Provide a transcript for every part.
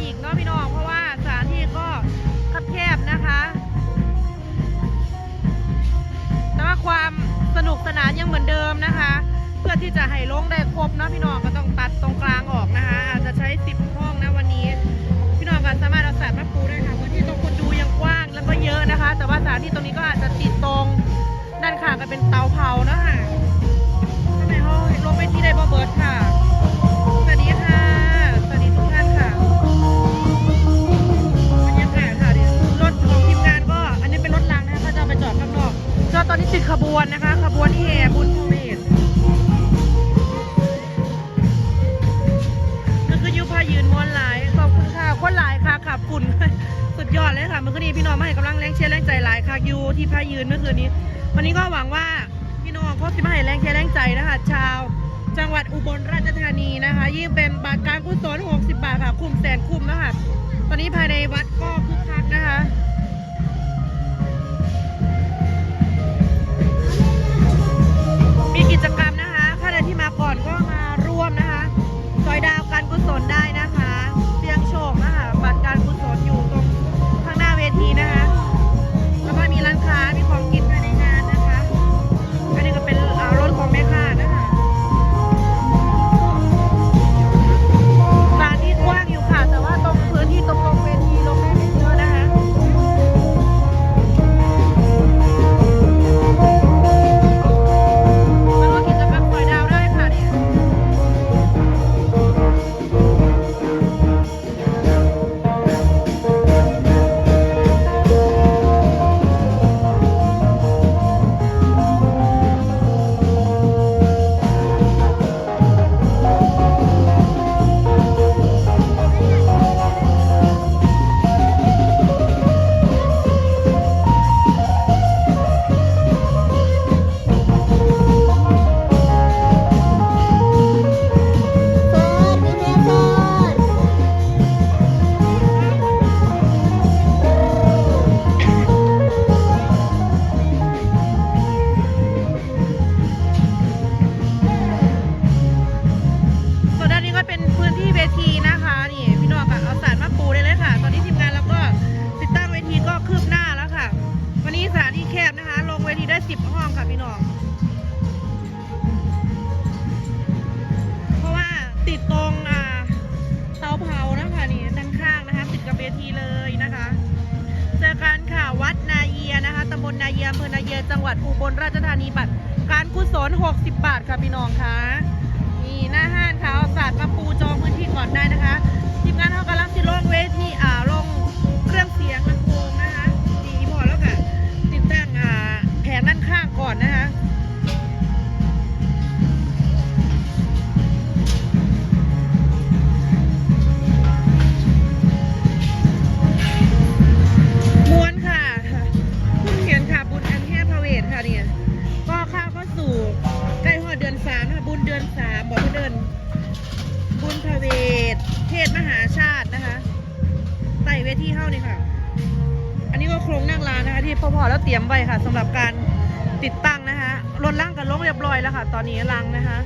อีกเนาะพี่น้อง เพราะว่าสถานที่ก็คับแคบนะคะ แต่ว่าความสนุกสนานยังเหมือนเดิมนะคะ เพื่อที่จะให้ลงได้ครบนะพี่น้องก็ต้องตัดตรงกลางออกนะคะ อาจจะใช้สิบห้องนะวันนี้ พี่น้องก็สามารถเอาสาดมาปูได้ค่ะพื้นที่ตรงคนดูยังกว้างแล้วก็เยอะนะคะ แต่ว่าสถานที่ตรงนี้ก็อาจจะติดตรงด้านข้างก็เป็นเตาเผานะคะทำไมเขาลงไปที่ได้บ่เบิดค่ะ บาทการกุศล60 บาทค่ะคุ้มแสนคุ้มนะคะตอนนี้ภายในวัด 60 บาทค่ะพี่น้องคะนี่หน้าห้านค่ะเอาศาสตร์มาปูจองพื้นที่ก่อนได้นะคะทีมงานเขากำลังจะลงเวทีอ่าลงเครื่องเสียงลำโพงนะ ทีเข้านี่ค่ะ อันนี้ก็โครงนั่งร้านนะคะ ที่พ่อๆแล้วเตรียมไว้ค่ะสำหรับการติดตั้งนะคะรถล่างกันลงเรียบร้อยแล้วค่ะ ตอนนี้ลังนะคะ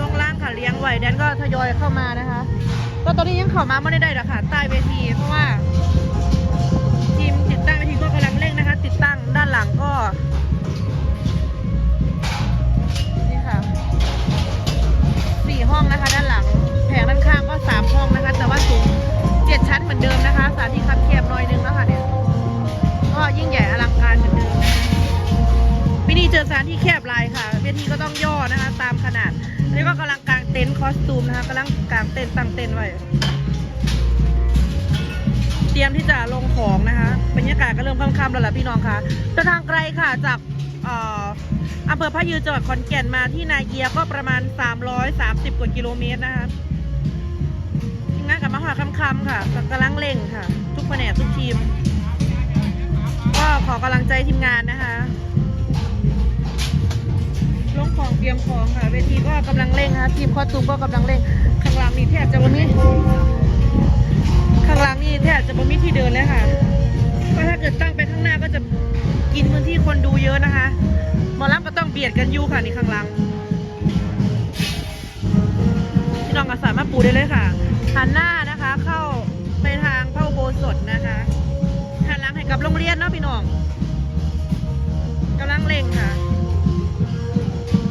ลงล่างค่ะเลี้ยงไว้แดนก็ทยอยเข้ามานะคะ ก็ตอนนี้ยังเข้ามาไม่ได้ได้หรอกค่ะ ใต้เวทีเพราะว่า ลงของนะคะบรรยากาศก็เริ่มค่ำๆแล้วล่ะพี่น้องคะเดินทางไกลค่ะจากอำเภอพะยืนจังหวัดขอนแก่นมาที่นาเกียก็ประมาณ 330 กว่ากิโลเมตรนะคะทีมงานกับมาหาค่ำๆค่ะกำลังเร่งค่ะ ทุกแผนกทุกทีม ก็ขอกำลังใจทีมงานนะคะลงของเตรียมของค่ะเวทีก็กำลังเร่งนะคะทีมคอสตูมก็กำลังเร่งข้างหล่างนี่แทบจะบ่มีข้างหล่างนี่ จะบ่มีที่เดินเลยค่ะเพราะถ้าเกิดตั้งไปข้างหน้าก็จะกินพื้นที่คนดูเยอะนะคะหมอลำก็ต้องเบียดกันอยู่ค่ะนี่ข้างหล่างพี่น้องก็สามารถปูได้เลยค่ะหันหน้านะคะ เข้าไปทางพระอุโบสถนะคะหันหลังให้กับโรงเรียนเนาะพี่น้องกำลังเร่งค่ะ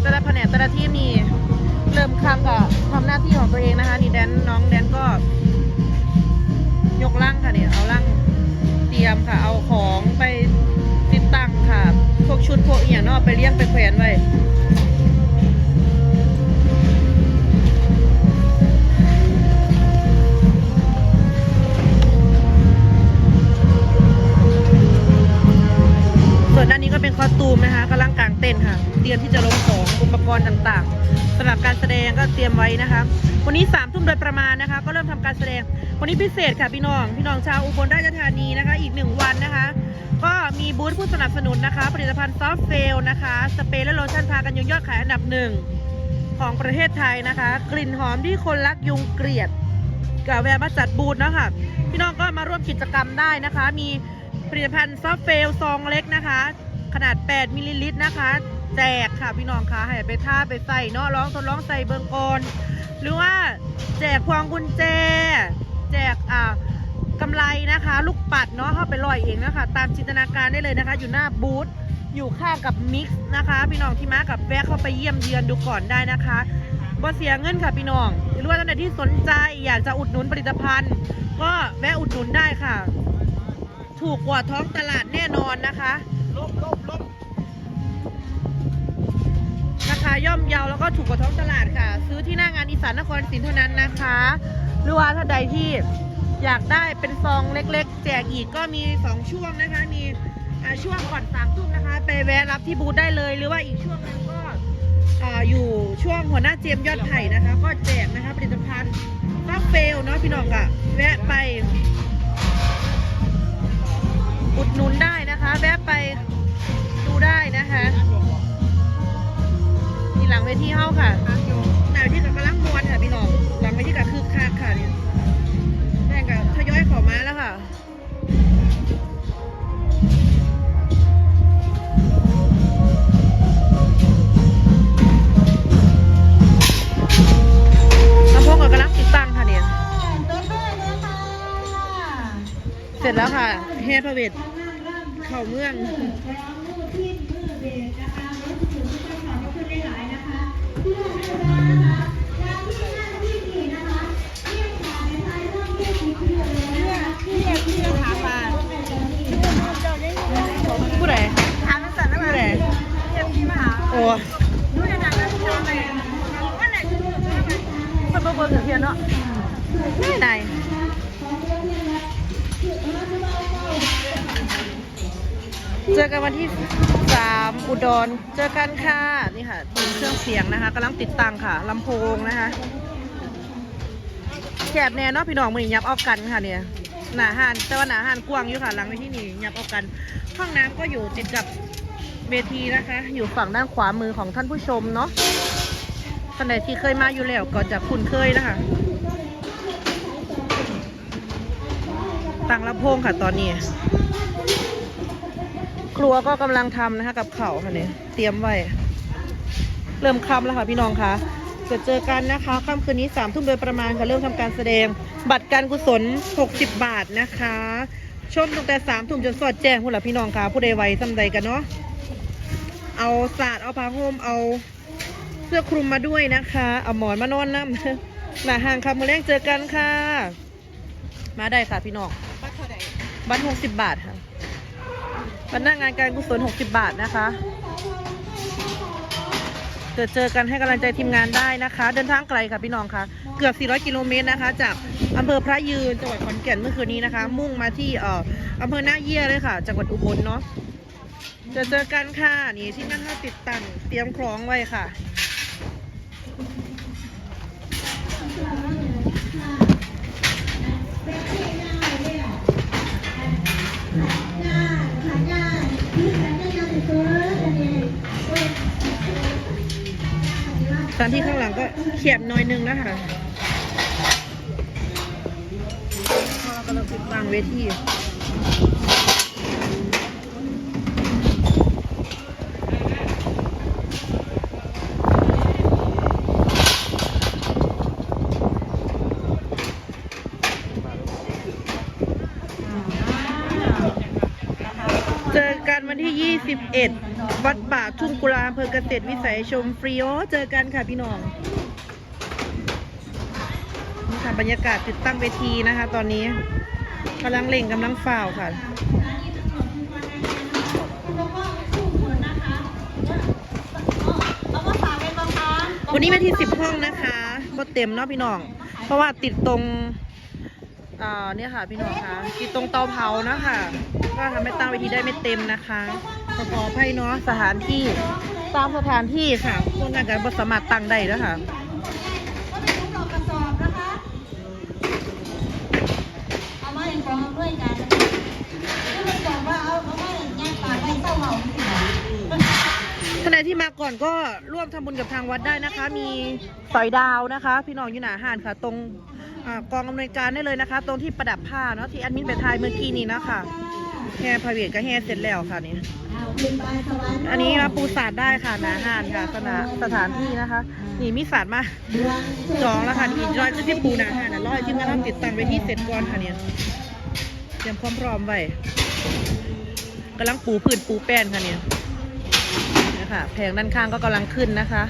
แต่ละแผนกแต่ละทีมนี่เริ่มครั้งกับทำหน้าที่ของตัวเองนะคะ นี่แดนน้องแดนก็ ค่ะ เอาของไปติดตั้งค่ะ พวกชุดพวกเอหย่างเนาไปเลี้ยงไปแขวนไว้ส่วนด้านนี้ก็เป็นคอสตูมนะคะกำลังกางเต้นท์ค่ะ เตรียมที่จะลงของอุปกรณ์ต่างๆสำหรับการแสดงก็เตรียมไว้นะคะ วันนี้สามทุ่มโดยประมาณนะคะก็เการแสดง วันนี้พิเศษค่ะพี่น้อง พี่น้องชาวอุบลราชธานีนะคะ อีกหนึ่งวันนะคะ ก็มีบูธผู้สนับสนุนนะคะ ผลิตภัณฑ์ซอฟเฟลนะคะ สเปรย์และโลชั่นพากันยุงยอดขายอันดับหนึ่งของประเทศไทยนะคะ กลิ่นหอมที่คนรักยุงเกลียดกับแวะมาจัดบูธเนาะคะพี่น้องก็มาร่วมกิจกรรมได้นะคะ มีผลิตภัณฑ์ซอฟเฟลซองเล็กนะคะ ขนาด 8 มิลลิลิตรนะคะ แจกค่ะพี่น้องคะให้ไปท่าไปใส่เนาะร้องทดลองใส่เบิงกอน หรือว่าแจกพวงกุญแจ แจกอ่ากำไรนะคะ ลูกปัดเนาะเข้าไปลอยเองนะคะ ตามจินตนาการได้เลยนะคะ อยู่หน้าบูธอยู่ข้างกับมิกซ์นะคะ พี่น้องที่มากับแวะเข้าไปเยี่ยมเยือนดูก่อนได้นะคะบ่เสียเงินค่ะพี่น้องหรือว่าท่านใดที่สนใจอยากจะอุดหนุนผลิตภัณฑ์ ก็แวะอุดหนุนได้ค่ะ ถูกกว่าท้องตลาดแน่นอนนะคะ ราคาย่อมเยาแล้วก็ถูกกว่าท้องตลาดค่ะ ซื้อที่หน้างานอีสานนครศรีเท่านั้นนะคะ หรือว่าถ้าใดที่อยากได้เป็นซองเล็กๆ แจกอีกก็มี 2 ช่วงนะคะ มีช่วงก่อนสามทุ่มนะคะ ไปแวะรับที่บูธได้เลย หรือว่าอีกช่วงหนึงก็อยู่ช่วงหัวหน้าเจมยอดไผ่นะคะ ก็แจกนะคะผลิตภัณฑ์ก็เฟลเนาะพี่น้องอะแวะไป อุดหนุนได้นะคะ แวะไปดูได้นะคะ ที่หลังเวทีเฮาค่ะหน้าเวทีกับกำลังมวนค่ะพี่น้อง หลังเวทีกับคือคักค่ะเนี่ยแม่งกับทยอยเขอมาแล้วค่ะลำโพงกับกำลังติดตั้งค่ะเนี่ยเสร็จแล้วค่ะแห่พระเวทเข่าเมือง เจอกันวันที่สามอุดร เจอกันค่ะ นี่ค่ะทีมเครื่องเสียงนะคะกำลังติดตั้งค่ะลำโพงนะคะแคบแน่เนาะพี่น้องมือยับเอากันค่ะเนี่ยหนาหานแต่ว่าหนาหานกว้างอยู่ค่ะหลังไปที่นี่ยับเอากัน ห้องน้ำก็อยู่ติดกับเวทีนะคะ อยู่ฝั่งด้านขวามือของท่านผู้ชมเนาะท่านใดที่เคยมาอยู่แล้วก็จะคุ้นเคยนะคะตั้งลำโพงค่ะตอนนี้ ครัวก็กำลังทำนะคะ กับเขาค่ะเนี่ยเตรียมไว้ เริ่มค่ำแล้วค่ะพี่น้องคะจะเจอกันนะคะค่ำคืนนี้สามทุ่มโดยประมาณค่ะเริ่มทำการแสดง บัตรการกุศล 60 บาทนะคะ ชมตั้งแต่สามทุ่มจนสอดแจ้งผู้หลักพี่น้องคะผู้ใดไวสำใดกันเนาะเอาศาสตร์เอาผ้าห่มเอาเสื้อคลุมมาด้วยนะคะ เอาหมอนมานอนน้ำหนาห่างค่ะมือแรงเจอกันค่ะ มาได้ค่ะพี่น้องบัตร60บาทค่ะบัตรห พนักงานการกุศล 60 บาทนะคะเกิดเจอกันให้กำลังใจทีมงานได้นะคะ เดินทางไกลค่ะพี่น้องค่ะเกือบ 400 กิโลเมตรนะคะ จากอำเภอพระยืนจังหวัดขอนแก่นเมื่อคืนนี้นะคะ มุ่งมาที่เอ่ออำเภอหน้าเยี่ยเลยค่ะ จังหวัดอุบลเนาะจะเจอกันค่ะนี่ที่นั่นเราติดตั้งเตรียมคล้องไว้ค่ะ ตอนที่ข้างหลังก็เขียบหน้อยนึงแล้วค่ะพอกำลังปิดวางเวที เจอกันวันที่ 21 วัดป่าทุ่งกุลาอำเภอเกษตรวิสัยชมฟรีโอเจอกันค่ะพี่น้องนี่ค่ะบรรยากาศติดตั้งเวทีนะคะ ตอนนี้กำลังเล่งกำลังฝ่าวค่ะวันนี้มาที่สิบห้องนะคะก็เต็มเนาะพี่น้อง เพราะว่าติดตรง อ่าเนี่ยค่ะพี่น้องคะติดตรงเตาเผานะคะก็ทำให้ตั้งเวทีได้ไม่เต็มนะคะขอขออภัยเนาะสถานที่ตามสถานที่ค่ะพวกนั้นกันบ่สามารถตั้งได้แล้วค่ะเอามาให้ฟังด้วยกันที่มันบอกว่าเอาเอามาให้ย่างปากไว้เศร้าเมาสิท่านใดที่มาก่อนก็ร่วมทำบุญกับทางวัดได้นะคะ มีสอยดาวนะคะ พี่น้องอยู่หนาหานค่ะ ตรงอา กองอำนวยการได้เลยนะคะ ตรงที่ประดับผ้าเนาะที่แอดมินไปทายเมื่อกี้นี้นะคะแห่พาเวทก็แห่เสร็จแล้วค่ะนี่อันนี้มาปูศาสตร์ได้ค่ะหนาหานค่ะสนาสถานที่นะคะ นี่มีศาสตร์มาจองแล้วค่ะนี่ร้อยที่ปูหนาหานนะร้อยที่มาทำติดตั้งไว้ที่เสร็จก่อนค่ะเนี่ยเตรียมความพร้อมไว้กำลังปูพื้นปูแป้นค่ะเนี่ยนะคะแผงด้านข้างก็กำลังขึ้นนะคะ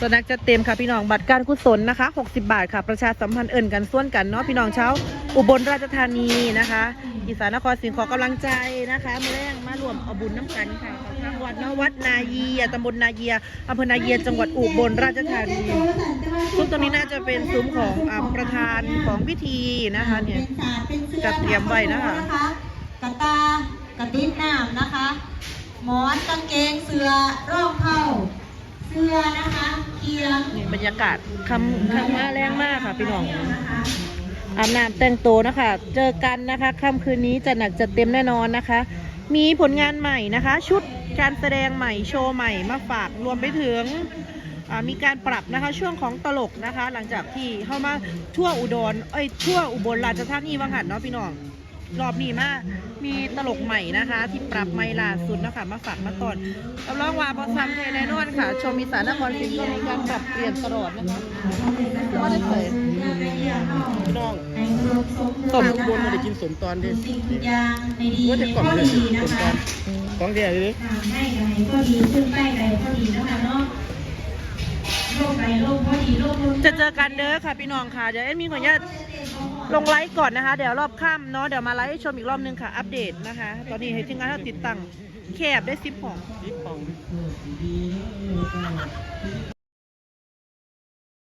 ตัวนักจะเต็มค่ะพี่น้องบัตรการกุศลนะคะ 60 บาทค่ะ ประชาสัมพันธ์เอิ่นกันส่วนกันเนาะพี่น้องเช้า อุบลราชธานีนะคะอีสานนครศรีขอกำลังใจนะคะมาแรงมารวมเอาบุญน้ำกันค่ะของทางวัดเนาะวัดนาเยียตำบลนาเยียอำเภอนาเยียจังหวัดอุบลราชธานีซึ่งตรงนี้น่าจะเป็นซุ้มของอประธานของพิธีนะคะเนี่ยจัดเตรียมไว้นะคะกระตากระติดน้ำนะคะ หมอนกางเกงเสื้อรองเท้า เสื้อนะคะเคียงนี่บรรยากาศคำคำมาแรงมากค่ะพี่น้องอาบน้ำแต่งตัวนะคะ เจอกันนะคะค่ำคืนนี้จะหนักจะเต็มแน่นอนนะคะ มีผลงานใหม่นะคะ ชุดการแสดงใหม่โชว์ใหม่มาฝากรวมไปถึงอ่ามีการปรับนะคะช่วงของตลกนะคะ หลังจากที่เข้ามาทั่วอุดรเอ้ยทั่วอุบลราชธานีวังหันเนาะพี่น้อง รอบนี้มามีตลกใหม่นะคะ ที่ปรับใหม่ล่าสุดนะคะมาฝากมาตอนรับรองว่าบอซัมเทแน่นอนค่ะ ชมอีสานนครศรีก็มีการปรับเปลี่ยนตลอดนะคะว่ได้เคยน้องรบสมต้มบนมาได้กินสมตอนดิสิ่งในดีว่าในจะกล่อมข้อเลยดีสนะมตอคะนของเดียวเลยทำให้อะไรก็ดีขึ้นไปไหนก็ดีนะคะเนาะโรคไหนโรคก็ดีโรคจะเจอกันเด้อค่ะพี่น้องค่ะ เดี๋ยวเอ็มมีขออนุญาต ลงไลฟ์ก่อนนะคะ เดี๋ยวรอบค่ำเนาะเดี๋ยวมาไลฟ์ให้ชมอีกรอบนึงค่ะ อัปเดตนะคะ ตอนนี้ให้ทีมงานเราติดตั้งแคบได้สิบของยิบของ